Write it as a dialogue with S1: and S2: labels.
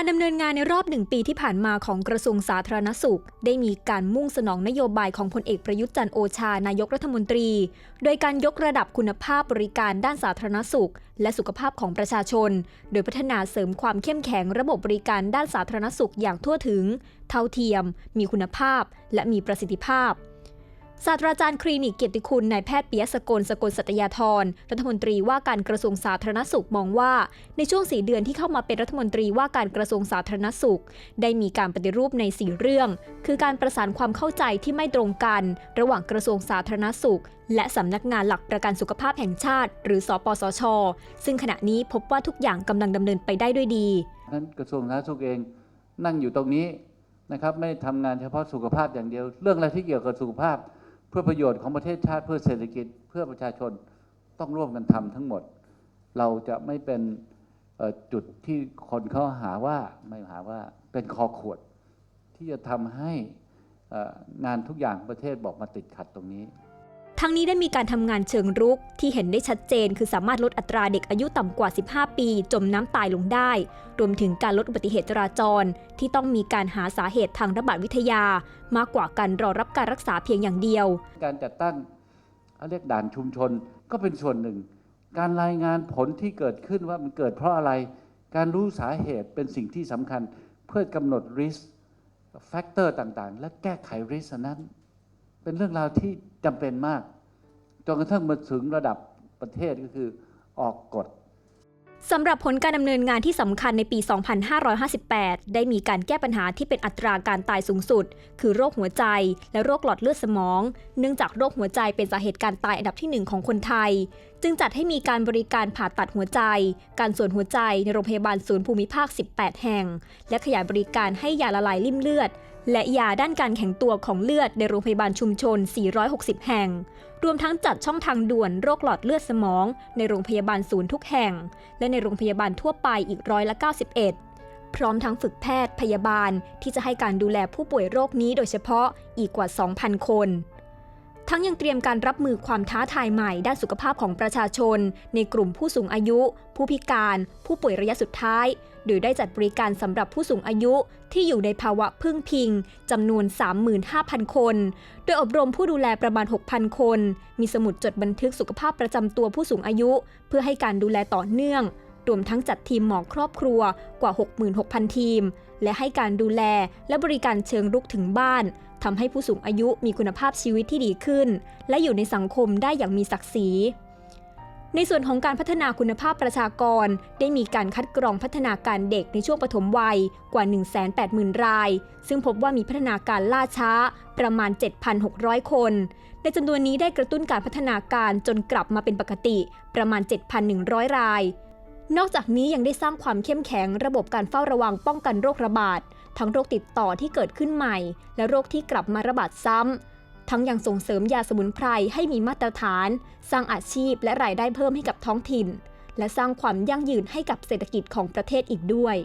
S1: การดำเนินงานในรอบหนึ่งปีที่ผ่านมาของกระทรวงสาธารณสุข ได้มีการมุ่งสนองนโยบายของพลเอกประยุทธ์จันโอชานายกรัฐมนตรี โดยการยกระดับคุณภาพบริการด้านสาธารณสุข และสุขภาพของประชาชน โดยพัฒนาเสริมความเข้มแข็งระบบบริการด้านสาธารณสุขอย่างทั่วถึง เท่าเทียม มีคุณภาพ และมีประสิทธิภาพ ศาสตราจารย์คลินิกเกียรติคุณนายแพทย์ปิยะสกลสกลสัตยาธรรัฐมนตรีว่าการกระทรวงสาธารณสุขมองว่า ในช่วงสีเดือนที่เข้ามาเป็นรัฐมนตรีว่าการกระทรวงสาธารณสุข ได้มีการปฏิรูปในสี่เรื่อง คือการประสานความเข้าใจที่ไม่ตรงกัน ระหว่างกระทรวงสาธารณสุข และสำนักงานหลักประกันสุขภาพแห่งชาติ หรือสปสช ซึ่งขณะนี้พบว่าทุกอย่างกำลังดำเนินไปได้ด้วยดี
S2: นั้นกระทรวงสาธารณสุขเองนั่งอยู่ตรงนี้นะครับไม่ทำงานเฉพาะสุขภาพอย่างเดียว เรื่องอะไรที่เกี่ยวกับสุขภาพ เพื่อประโยชน์ของประเทศชาติเพื่อเศรษฐกิจเพื่อประชาชนต้องร่วมกันทำทั้งหมด เราจะไม่เป็นจุดที่คนเขาหาว่าไม่หาว่าเป็นคอขวด ที่จะทำให้งานทุกอย่างประเทศบอกมาติดขัดตรงนี้
S1: ทั้งนี้ได้มีการทำงานเชิงรุกที่เห็นได้ชัดเจน คือสามารถลดอัตราเด็กอายุต่ำกว่า 15 ปี จมน้ำตายลงได้ รวมถึงการลดอุบัติเหตุจราจร ที่ต้องมีการหาสาเหตุทางระบาดวิทยา มากกว่าการรอรับการรักษาเพียงอย่างเดียว
S2: การจัดตั้งเขาเรียกด่านชุมชนก็เป็นส่วนหนึ่ง การรายงานผลที่เกิดขึ้นว่ามันเกิดเพราะอะไร การรู้สาเหตุเป็นสิ่งที่สำคัญ เพื่อกำหนด risk factor ต่างๆ และแก้ไข risk นั้น เป็นเรื่องราวที่จำเป็นมากจนกระทั่งมาถึงระดับประเทศก็คือออกกฎ
S1: สำหรับผลการดำเนินงานที่สำคัญในปี 2558 ได้มีการแก้ปัญหาที่เป็นอัตราการตายสูงสุด คือโรคหัวใจ และโรคหลอดเลือดสมอง เนื่องจากโรคหัวใจเป็นสาเหตุการตายอันดับที่หนึ่งของคนไทย จึงจัดให้มีการบริการผ่าตัดหัวใจ การส่วนหัวใจในโรงพยาบาลศูนย์ภูมิภาค 18 แห่ง และขยายบริการให้ยาละลายริ่มเลือด และยาด้านการแข็งตัวของเลือดในโรงพยาบาลชุมชน 460 แห่ง รวมทั้งจัดช่องทางด่วนโรคหลอดเลือดสมอง ในโรงพยาบาลศูนย์ทุกแห่ง และในโรงพยาบาลทั่วไปอีกร้อยละ 91 พร้อมทั้งฝึกแพทย์พยาบาลที่จะให้การดูแลผู้ป่วยโรคนี้โดยเฉพาะอีกกว่า 2,000 คน ทั้งยังเตรียมการรับมือความท้าทายใหม่ด้านสุขภาพของประชาชน ในกลุ่มผู้สูงอายุ ผู้พิการ ผู้ป่วยระยะสุดท้าย โดยได้จัดบริการสำหรับผู้สูงอายุที่อยู่ในภาวะพึ่งพิงจำนวน 35,000 คน โดยอบรมผู้ดูแลประมาณ 6,000 คน มีสมุดจดบันทึกสุขภาพประจำตัวผู้สูงอายุ เพื่อให้การดูแลต่อเนื่อง รวมทั้งจัดทีมหมอครอบครัวกว่า 66,000 ทีม และให้การดูแลและบริการเชิงรุกถึงบ้านทำให้ผู้สูงอายุมีคุณภาพชีวิตที่ดีขึ้น และอยู่ในสังคมได้อย่างมีศักดิ์ศรีในส่วนของการพัฒนาคุณภาพประชากร ได้มีการคัดกรองพัฒนาการเด็กในช่วงปฐมวัยกว่า 180,000 ราย ซึ่งพบว่ามีพัฒนาการล่าช้าประมาณ 7,600 คน ในจำนวนนี้ได้กระตุ้นการพัฒนาการจนกลับมาเป็นปกติประมาณ 7,100 ราย นอกจากนี้ยังได้สร้างความเข้มแข็งระบบการเฝ้าระวังป้องกันโรคระบาด ทั้งโรคติดต่อที่เกิดขึ้นใหม่ และโรคที่กลับมาระบาดซ้ำ ทั้งยังส่งเสริมยาสมุนไพรให้มีมาตรฐาน สร้างอาชีพและรายได้เพิ่มให้กับท้องถิ่น และสร้างความยั่งยืนให้กับเศรษฐกิจของประเทศอีกด้วย